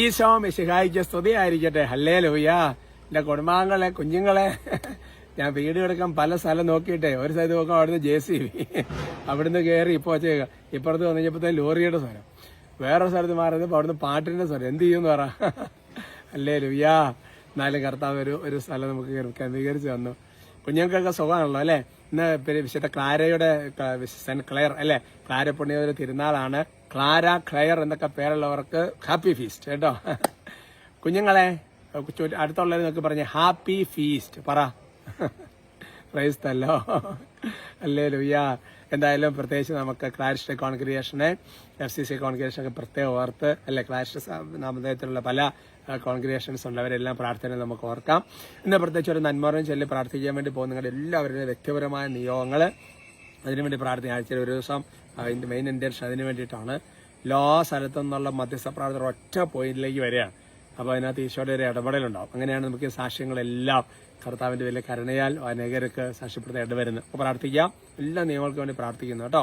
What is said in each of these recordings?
ഈശോ മിശിഹായിക്ക് സ്തുതി ആയിരിക്കട്ടെ ഹല്ലേ ലൂയ എന്റെ കുടുംബാംഗങ്ങളെ കുഞ്ഞുങ്ങളെ. ഞാൻ വീട് എടുക്കാൻ പല സ്ഥലം നോക്കിയിട്ടെ. ഒരു സ്ഥലത്ത് നോക്കാം അവിടുന്ന് ജെ സി ബി. അവിടുന്ന് കയറി ഇപ്പൊ വെച്ചേക്ക ഇപ്പുറത്ത് വന്നു കഴിഞ്ഞപ്പോ ലോറിയുടെ സ്വരം. വേറെ സ്ഥലത്ത് മാറിയപ്പോ അവിടുന്ന് പാട്ടിന്റെ സ്വരം. എന്ത് ചെയ്യുമെന്ന് പറ. അല്ലേ ലുയ്യാ എന്നാലും കർത്താവ് ഒരു ഒരു സ്ഥലം നമുക്ക് ക്രമീകരിച്ച് തന്നു. കുഞ്ഞുങ്ങൾക്കൊക്കെ സുഖമാണല്ലോ അല്ലെ? ഇന്ന് പിന്നെ വിശുദ്ധ ക്ലാരയുടെ സെന്റ് ക്ലെയർ അല്ലെ? ക്ലാര പുണ്യ തിരുനാളാണ്. ക്ലാര ക്ലയർ എന്നൊക്കെ പേരുള്ളവർക്ക് ഹാപ്പി ഫീസ്റ്റ് കേട്ടോ. കുഞ്ഞുങ്ങളെ ചുറ്റ് അടുത്തുള്ളവർ നോക്കി പറഞ്ഞ ഹാപ്പി ഫീസ്റ്റ് പറ. പ്രൈസ്തല്ലോ അല്ലേ ലുയ്യാ എന്തായാലും പ്രത്യേകിച്ച് നമുക്ക് ക്ലാരിസ്റ്റ് കോൺഗ്രിയേഷനെ എഫ് സി സി കോൺഗ്രിയേഷനൊക്കെ പ്രത്യേകം ഓർത്ത് അല്ലെ ക്ലാരിസ്റ്റ് നാമധേയത്തിലുള്ള പല കോൺഗ്രിയേഷൻസ് ഉള്ളവരെല്ലാം പ്രാർത്ഥന നമുക്ക് ഓർക്കാം. ഇന്ന് പ്രത്യേകിച്ച് ഒരു നന്മറിയും ചൊല്ലി പ്രാർത്ഥിക്കാൻ വേണ്ടി പോകുന്ന നിങ്ങളുടെ എല്ലാവരുടെയും വ്യക്തിപരമായ നിയോഗങ്ങൾ അതിനുവേണ്ടി പ്രാർത്ഥന ആഴ്ചയിൽ ഒരു ദിവസം അതിന്റെ മെയിൻ ഇന്റൻഷൻ അതിന് വേണ്ടിയിട്ടാണ് എല്ലാ സ്ഥലത്തു നിന്നുള്ള മധ്യസ്ഥ പ്രാർത്ഥന ഒറ്റ പോയിന്റിലേക്ക് വരികയാണ്. അപ്പോൾ അതിനകത്ത് ഈശോയുടെ ഒരു ഇടപെടലുണ്ടാവും. അങ്ങനെയാണ് നമുക്ക് സാക്ഷ്യങ്ങളെല്ലാം കർത്താവിന്റെ വലിയ കരുണയാൽ അനേകർക്ക് സാക്ഷ്യപ്പെടുത്താൻ ഇടവരുന്നത്. അപ്പോൾ പ്രാർത്ഥിക്കാം. എല്ലാ നിയമങ്ങൾക്കും വേണ്ടി പ്രാർത്ഥിക്കുന്നു കേട്ടോ.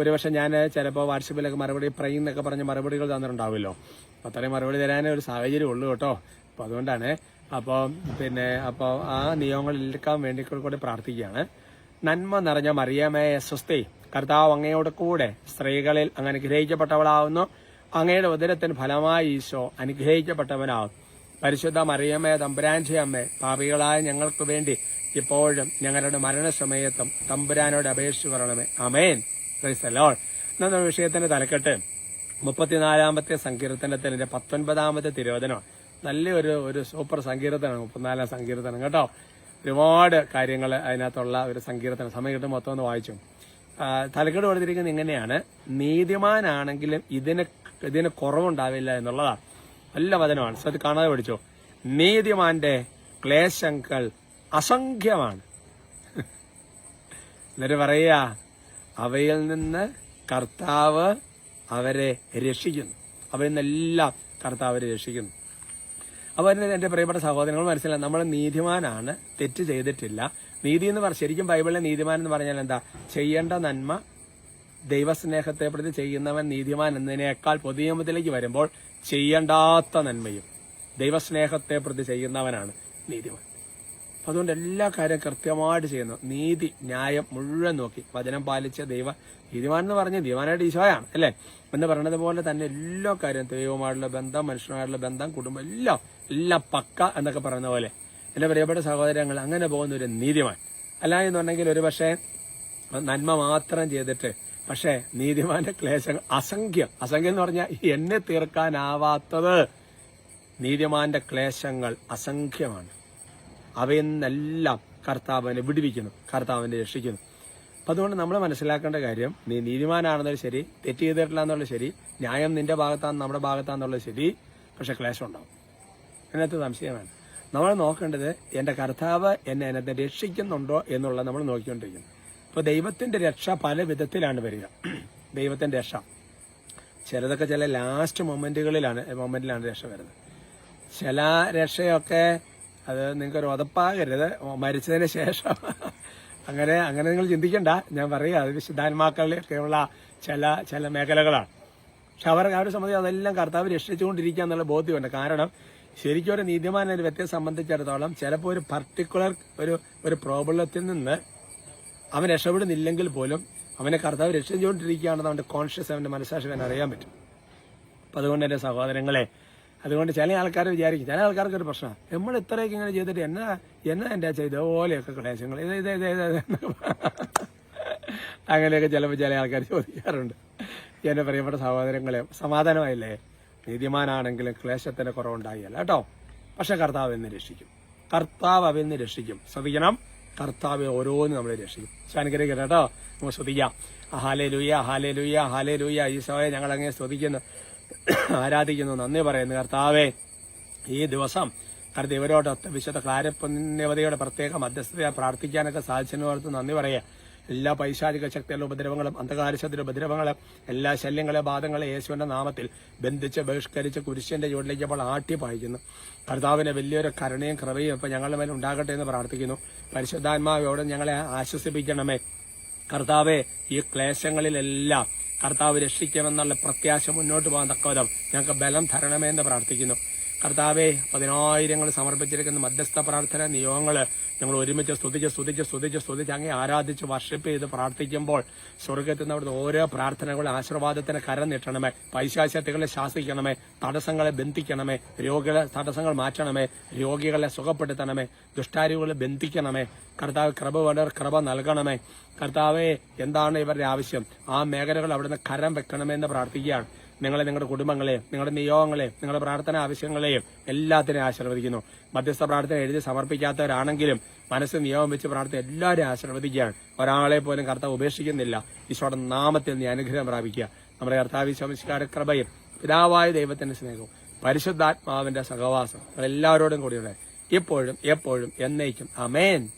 ഒരു പക്ഷേ ഞാൻ ചിലപ്പോൾ വാട്സപ്പിലൊക്കെ മറുപടി പ്രൈന്നൊക്കെ പറഞ്ഞ മറുപടികൾ തന്നിട്ടുണ്ടാവുമല്ലോ. അപ്പോൾ അത്രയും മറുപടി തരാനേ ഒരു സാഹചര്യം ഉള്ളൂ കേട്ടോ. അപ്പോൾ അതുകൊണ്ടാണ്. അപ്പോൾ പിന്നെ അപ്പോൾ ആ നിയമങ്ങൾ എടുക്കാൻ വേണ്ടി കൂടി പ്രാർത്ഥിക്കുകയാണ്. നന്മ നിറഞ്ഞ മറിയമേ സ്വസ്തി. കർത്താവ് അങ്ങയോട് കൂടെ സ്ത്രീകളിൽ അങ്ങ് അനുഗ്രഹിക്കപ്പെട്ടവളാവുന്നു. അങ്ങയുടെ ഉദരത്തിന് ഫലമായി ഈശോ അനുഗ്രഹിക്കപ്പെട്ടവനാവും പരിശുദ്ധ മറിയമ്മേ തമ്പുരാന്റെ അമ്മേ പാപികളായ ഞങ്ങൾക്ക് വേണ്ടി ഇപ്പോഴും ഞങ്ങളുടെ മരണസമയത്തും തമ്പുരാനോട് അപേക്ഷിച്ചു പറയണമേ. അമേൻ ക്രൈസ്തലോൾ എന്ന വിഷയത്തിന്റെ തലക്കെട്ട് മുപ്പത്തിനാലാമത്തെ സങ്കീർത്തനത്തിന്റെ പത്തൊൻപതാമത്തെ തിരോധനം നല്ലൊരു ഒരു സൂപ്പർ സങ്കീർത്തനമാണ് മുപ്പത്തിനാലാം സങ്കീർത്തനം. കേട്ടോ? ഒരുപാട് കാര്യങ്ങൾ അതിനകത്തുള്ള ഒരു സങ്കീർത്തനം. സമയം കിട്ടും മൊത്തം ഒന്ന് വായിച്ചു. തലക്കെട്ട് കൊടുത്തിരിക്കുന്നത് ഇങ്ങനെയാണ്. നീതിമാനാണെങ്കിലും ഇതിന് ഇതിന് കുറവുണ്ടാവില്ല എന്നുള്ളതാണ്. നല്ല വചനമാണ്. സത് കാണാതെ പഠിച്ചോ. നീതിമാന്റെ ക്ലേശങ്ങൾ അസംഖ്യമാണ്. എന്നിട്ട് പറയുക അവയിൽ നിന്ന് കർത്താവ് അവരെ രക്ഷിക്കുന്നു. അവയിൽ നിന്നെല്ലാം കർത്താവ് രക്ഷിക്കുന്നു. അപ്പോൾ അതിന് എന്റെ പ്രിയപ്പെട്ട സഹോദരങ്ങൾ മനസ്സിലായി. നമ്മൾ നീതിമാനാണ് തെറ്റ് ചെയ്തിട്ടില്ല. നീതി എന്ന് പറഞ്ഞാൽ ശരിക്കും ബൈബിളിലെ നീതിമാൻ എന്ന് പറഞ്ഞാൽ എന്താ? ചെയ്യേണ്ട നന്മ ദൈവസ്നേഹത്തെ പ്രതി ചെയ്യുന്നവൻ നീതിമാൻ എന്നതിനേക്കാൾ പൊതുനിയമത്തിലേക്ക് വരുമ്പോൾ ചെയ്യേണ്ടാത്ത നന്മയും ദൈവസ്നേഹത്തെ പ്രതി ചെയ്യുന്നവനാണ് നീതിമാൻ. അതുകൊണ്ട് എല്ലാ കാര്യം കൃത്യമായിട്ട് ചെയ്യുന്നു. നീതി ന്യായം മുഴുവൻ നോക്കി. വചനം പാലിച്ച ദൈവ നീതിമാൻ എന്ന് പറഞ്ഞ ദൈവാനായിട്ട് ഈശോയാണ് അല്ലേ? എന്ന് പറയുന്നത് പോലെ തന്നെ എല്ലാ കാര്യം ദൈവമായിട്ടുള്ള ബന്ധം മനുഷ്യനുമായിട്ടുള്ള ബന്ധം കുടുംബം എല്ലാം എല്ലാം പക്ക എന്നൊക്കെ പറയുന്ന പോലെ. എന്റെ പ്രിയപ്പെട്ട സഹോദരങ്ങൾ അങ്ങനെ പോകുന്ന ഒരു നീതിമാൻ. അല്ല എന്ന് പറഞ്ഞെങ്കിൽ ഒരു പക്ഷേ നന്മ മാത്രം ചെയ്തിട്ട് പക്ഷേ നീതിമാന്റെ ക്ലേശങ്ങൾ അസംഖ്യം. അസംഖ്യം എന്ന് പറഞ്ഞാൽ എന്നെ തീർക്കാനാവാത്തത്. നീതിമാന്റെ ക്ലേശങ്ങൾ അസംഖ്യമാണ്. അവയിൽ നിന്നെല്ലാം കർത്താവിനെ വിടുവിക്കുന്നു കർത്താവിനെ രക്ഷിക്കുന്നു. അപ്പം അതുകൊണ്ട് നമ്മൾ മനസ്സിലാക്കേണ്ട കാര്യം നീ നീതിമാനാണെന്നുള്ള ശരി തെറ്റ് ചെയ്തിട്ടില്ല എന്നുള്ള ശരി ന്യായം നിന്റെ ഭാഗത്താണ് നമ്മുടെ ഭാഗത്താണെന്നുള്ള ശരി പക്ഷെ ക്ലേശം ഉണ്ടാവും. അതിനകത്ത് സംശയമാണ്. നമ്മൾ നോക്കേണ്ടത് എന്റെ കർത്താവ് എന്നെ എന്നെ രക്ഷിക്കുന്നുണ്ടോ എന്നുള്ളത് നമ്മൾ നോക്കിക്കൊണ്ടിരിക്കുന്നു. ഇപ്പോൾ ദൈവത്തിന്റെ രക്ഷ പല വിധത്തിലാണ് വരിക. ദൈവത്തിന്റെ രക്ഷ. ചിലതൊക്കെ ചില ലാസ്റ്റ് മൊമെന്റുകളിലാണ് മൊമെന്റിലാണ് രക്ഷ വരുന്നത്. ചില രക്ഷയൊക്കെ അത് നിങ്ങൾക്ക് ഒരു ഉതപ്പാകരുത് മരിച്ചതിന് ശേഷം. അങ്ങനെ അങ്ങനെ നിങ്ങൾ ചിന്തിക്കണ്ട. ഞാൻ പറയുക അത് വിശുദ്ധാത്മാക്കളിലൊക്കെയുള്ള ചില ചില മേഖലകളാണ്. പക്ഷെ അവർ അവരെ സംബന്ധിച്ച് അതെല്ലാം കർത്താവ് രക്ഷിച്ചുകൊണ്ടിരിക്കുക എന്നുള്ള ബോധ്യമുണ്ട്. കാരണം ശരിക്കും ഒരു നീതിമാൻ ഒരു വ്യക്തിയെ സംബന്ധിച്ചിടത്തോളം ചിലപ്പോൾ ഒരു പർട്ടിക്കുലർ ഒരു ഒരു പ്രോബ്ലത്തിൽ നിന്ന് അവൻ രക്ഷപ്പെടുന്നില്ലെങ്കിൽ പോലും അവനെ കർത്താവ് രക്ഷിച്ചുകൊണ്ടിരിക്കുകയാണെന്ന് അവന്റെ കോൺഷ്യസ് അവന്റെ മനസ്സാക്ഷി അവൻ അറിയാൻ പറ്റും. അപ്പൊ അതുകൊണ്ട് എന്റെ സഹോദരങ്ങളെ അതുകൊണ്ട് ചില ആൾക്കാർ വിചാരിക്കും ചില ആൾക്കാർക്ക് ഒരു പ്രശ്നം നമ്മൾ ഇത്രയൊക്കെ ഇങ്ങനെ ചെയ്തിട്ട് എന്നാ എന്നാ എന്റെ ചെയ്ത ഇതുപോലെയൊക്കെ ക്ലേശങ്ങൾ? ഇത് ഇത് ഇത് ഇത് അങ്ങനെയൊക്കെ ചിലപ്പോൾ ചില ആൾക്കാർ ചോദിക്കാറുണ്ട്. എന്റെ പ്രിയപ്പെട്ട സഹോദരങ്ങളെ സമാധാനമായില്ലേ? നീതിമാനാണെങ്കിലും ക്ലേശത്തിന്റെ കുറവുണ്ടായില്ല കേട്ടോ. പക്ഷെ കർത്താവ് എന്ന് രക്ഷിക്കും. കർത്താവ് നിന്ന് രക്ഷിക്കും. ശ്രദ്ധിക്കണം. കർത്താവ് ഓരോന്നും നമ്മളെ രക്ഷിക്കും. അനുഗ്രഹിക്കട്ടെ കേട്ടോ. നമുക്ക് ശ്രദ്ധിക്കാം. ഹാലേ ലൂയ ഹാലേ ലൂയ ഹാലേ ലൂയ ഈശോയെ ഞങ്ങൾ അങ്ങനെ സ്തുതിക്കുന്നു ആരാധിക്കുന്നു. നന്ദി പറയുന്നു. കർത്താവേ ഈ ദിവസം കർത്ത ഇവരോടൊത്ത് വിശുദ്ധ ക്ലാരപുണ്യവതിയുടെ പ്രത്യേക മധ്യസ്ഥത പ്രാർത്ഥിക്കാനൊക്കെ സാധിച്ചതിനോർത്ത് നന്ദി പറയുക. എല്ലാ പൈശാചിക ശക്തിയുള്ള ഉപദ്രവങ്ങളും അന്ധകാരശത്തിന്റെ ഉപദ്രവങ്ങളും എല്ലാ ശല്യങ്ങളെ ബാധങ്ങളെ യേശുവിന്റെ നാമത്തിൽ ബന്ധിച്ച് ബഹിഷ്കരിച്ച് കുരിശിന്റെ ചുവട്ടിലേക്ക് അപ്പോൾ ആട്ടി പായിക്കുന്നു. കർത്താവിന്റെ വലിയൊരു കരുണയും കൃപയും ഇപ്പൊ ഞങ്ങളുടെ മേൽ ഉണ്ടാകട്ടെ എന്ന് പ്രാർത്ഥിക്കുന്നു. പരിശുദ്ധാത്മാവോട് ഞങ്ങളെ ആശ്വസിപ്പിക്കണമേ. കർത്താവെ ഈ ക്ലേശങ്ങളിലെല്ലാം കർത്താവ് രക്ഷിക്കുമെന്നുള്ള പ്രത്യാശ മുന്നോട്ട് പോകാൻ തക്കവിധം ഞങ്ങൾക്ക് ബലം തരണമേ എന്ന് പ്രാർത്ഥിക്കുന്നു. കർത്താവെ പതിനായിരങ്ങൾ സമർപ്പിച്ചിരിക്കുന്ന മധ്യസ്ഥ പ്രാർത്ഥന നിയോഗങ്ങൾ ഞങ്ങൾ ഒരുമിച്ച് സ്തുതിച്ച് സ്തുതിച്ച് സ്തുതിച്ച് സ്തുതിച്ച് അങ്ങേ ആരാധിച്ച് വർഷിപ്പ് ചെയ്ത് പ്രാർത്ഥിക്കുമ്പോൾ സ്വർഗത്തിൽ നിന്ന് അവിടുത്തെ ഓരോ പ്രാർത്ഥനകളും ആശീർവാദത്തിന് കരം നീട്ടണമേ. പൈശാശക്തികളെ ശാസിക്കണമേ. തടസ്സങ്ങളെ ബന്ധിക്കണമേ. രോഗികളെ തടസ്സങ്ങൾ മാറ്റണമേ. രോഗികളെ സുഖപ്പെടുത്തണമേ. ദുഷ്ടാരികളെ ബന്ധിക്കണമേ. കർത്താവ് കൃപ വേണ്ടവർ കൃപ നൽകണമേ. കർത്താവെ എന്താണ് ഇവരുടെ ആവശ്യം? ആ മേഖലകൾ അവിടുന്ന് കരം വെക്കണമേ എന്ന് പ്രാർത്ഥിക്കുകയാണ്. നിങ്ങളെ നിങ്ങളുടെ കുടുംബങ്ങളെ നിങ്ങളുടെ നിയോഗങ്ങളെ നിങ്ങളുടെ പ്രാർത്ഥന ആവശ്യങ്ങളെയും എല്ലാത്തിനെയും ആശീർവദിക്കുന്നു. മധ്യസ്ഥ പ്രാർത്ഥന എഴുതി സമർപ്പിക്കാത്തവരാണെങ്കിലും മനസ്സ് നിയോഗം വെച്ച് പ്രാർത്ഥന എല്ലാവരെയും ആശീർവദിക്കുകയാണ് ഒരാളെ പോലും കർത്താവ് ഉപേക്ഷിക്കുന്നില്ല. ഈശോയുടെ നാമത്തിൽ നീ അനുഗ്രഹം പ്രാപിക്കുക. നമ്മുടെ കർത്താവ് കൃപയും പിതാവായ ദൈവത്തിന്റെ സ്നേഹവും പരിശുദ്ധാത്മാവിന്റെ സഹവാസം എല്ലാവരോടും കൂടിയുണ്ട്. ഇപ്പോഴും എപ്പോഴും എന്നേക്കും. അമേൻ